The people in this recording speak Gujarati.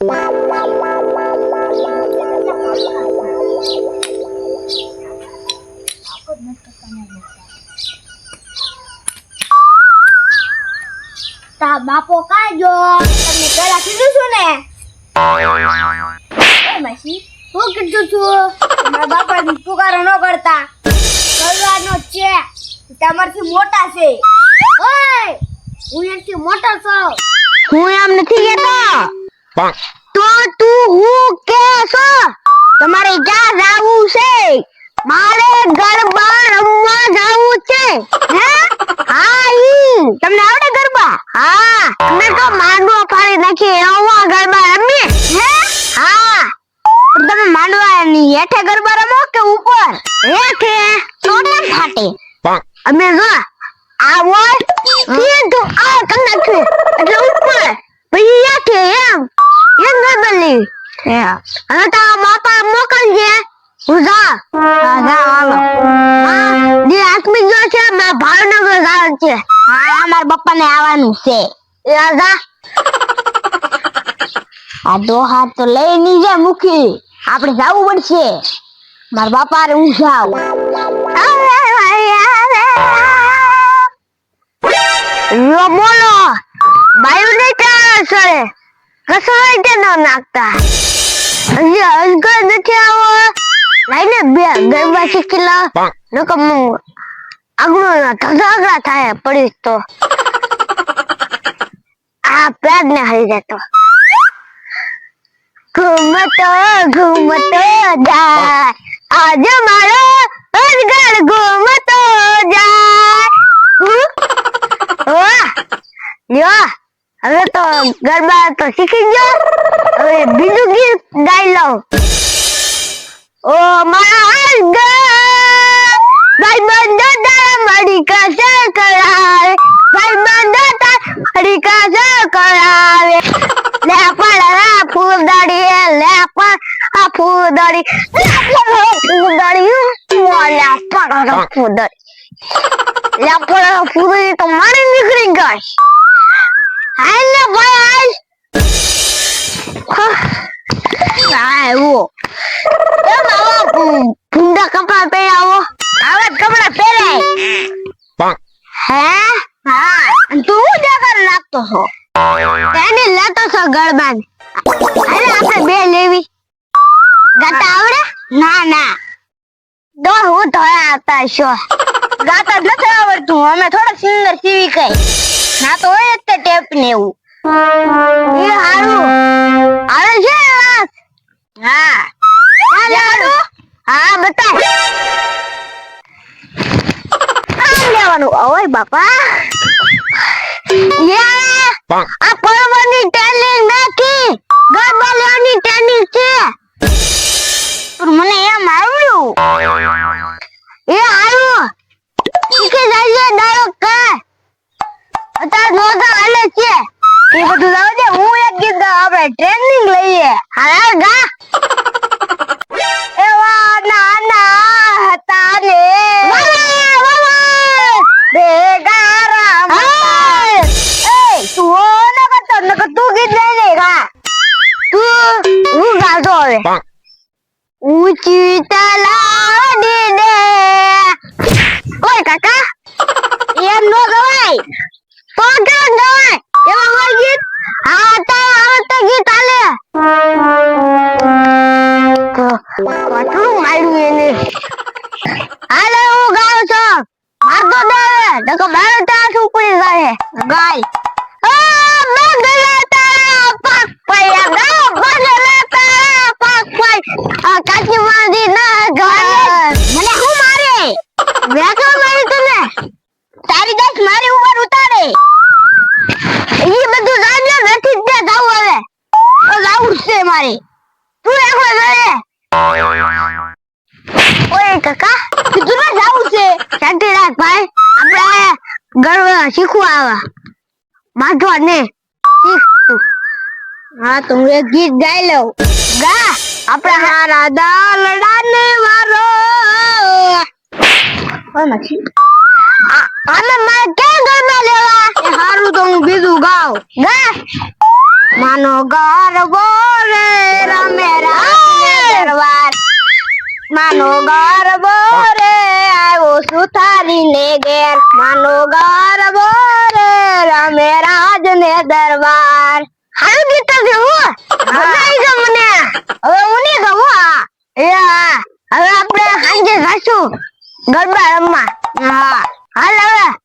તા બાપો કાજો તમને પેલા કીધું છું ને? માસી, હું કીધું છું મારા બાપા પુકારો ન કરતા. કરવાનો છે. તમારથી મોટા છે. ઓય, હું એનથી મોટો છું. હું એમ નથી કહેતો તો તું હું કે છો? તમારે ક્યાં જાવું છે મારે ગરબા રમવા જાવું છે હે? હા ઈ. તમને આવડે ગરબા? હા. અમે તો માંડવો પાડી નાખી એવા ગરબા રમીએ હે? હા. તમે માંડવાની હેઠે ગરબા રમો કે ઉપર? હેઠે? ચોટલા ફાટે. અમે જો આ સીધું આ કરી હું આપણે જવું પડશે. મારા બાપા રે બોલો. બાયુ નહીં ક્યાં સરે. કસવાય કે ન નાખતા. હજી અજગર નથી આવો. લાઈને બે ગરબા શીખી નકમ આગળ ના થાય પડી તો. આ પેડ ને હરી જતો. ઘૂમતો ઘૂમતો જાય. આજ મારો અજગર ઘૂમતો જાય. વાહ. લ્યો. હવે તો ગરબા તો શીખી ગયો. હવે બીજું ગીત ગાઈ લઉં. ઓ મારા ભાઈ બંધો તારા મળી કાશે કરાવે. ભાઈ બંધો તારા મળી કાશે કરાવે. લે પણ આ ફૂલદાડી લે પણ આ ફૂલદાડી લે પણ આ ફૂલદાડી. લે પણ આ ફૂલદાડી લે પણ આ ફૂલદાડી તો મારી નીકળી ગઈ. હાલ ભાઈ. હાલ હા એવું આવા ભૂ- ભૂંડા કપડા પહેરાવો આવા. કપડા પહેરાય. હે? હા. તું હું જગર નાખતો છો? તેને લેતો છો ગરબાન અરે આપણે બે લેવી. ગાતા આવડે? ના ના. દો હું ધોયા આવતા છો. ગાતા નથી આવડતું. અમે થોડા સિંગર સીવી કઈ ના તો હોય જ તે ટેપ ને એવું. એ હારું. આવે છે? હા. ચાલો હા બતાવ આમ લેવાનું. ઓય બાપા. યા આ પર્વની ટ્રેનિંગ નથી ગરબા લેવાની ટ્રેનિંગ છે. પણ મને એમ આવ્યું. એ આવ્યું. શીખી જાય દાડો કર. અત્યારે નોંધા હાલે છે. એ બધું જાવ દે હું એક ગીત આપણે ટ્રેનિંગ લઈએ હાલ ગા એવા નાના હતા ને ભેગા રમતા. એ, તું ન કરતો, નકર તું ગીત લઈ લે, ગા. તું, હું ગાતો હવે. ઊંચી ને. ઓય કાકા એમ નો ગવાય ગાય આ બગલા તારા ના ગાય મારે તને તારી દસ મારી ઉપર ઉતારે ઈ બધું જાણ્યો નથી ત્યાં જાવું હવે તો જાવું છે મારે ગરવા શીખવા આવા માઠવા ને શીખતું હા તો હું એક ગીત ગાઈ લઉં ગા આપણા હારા દા લડાને વારો આને મારે કેમ ગરબા લેવા એ હારું તો હું બીજું ગાઉં ગા માનો ગરબો રે રમે રામે દરબાર માનો ગરબો રે ને ઘેર માનો ગરબો રે રમે રાજ ને દરબાર. હાલ ગીત છે હું. બનાવી છે મને. હવે હું નહીં હા હવે આપણે સાંજે જાશું ગરબા રમવા. હા. હાલ હવે.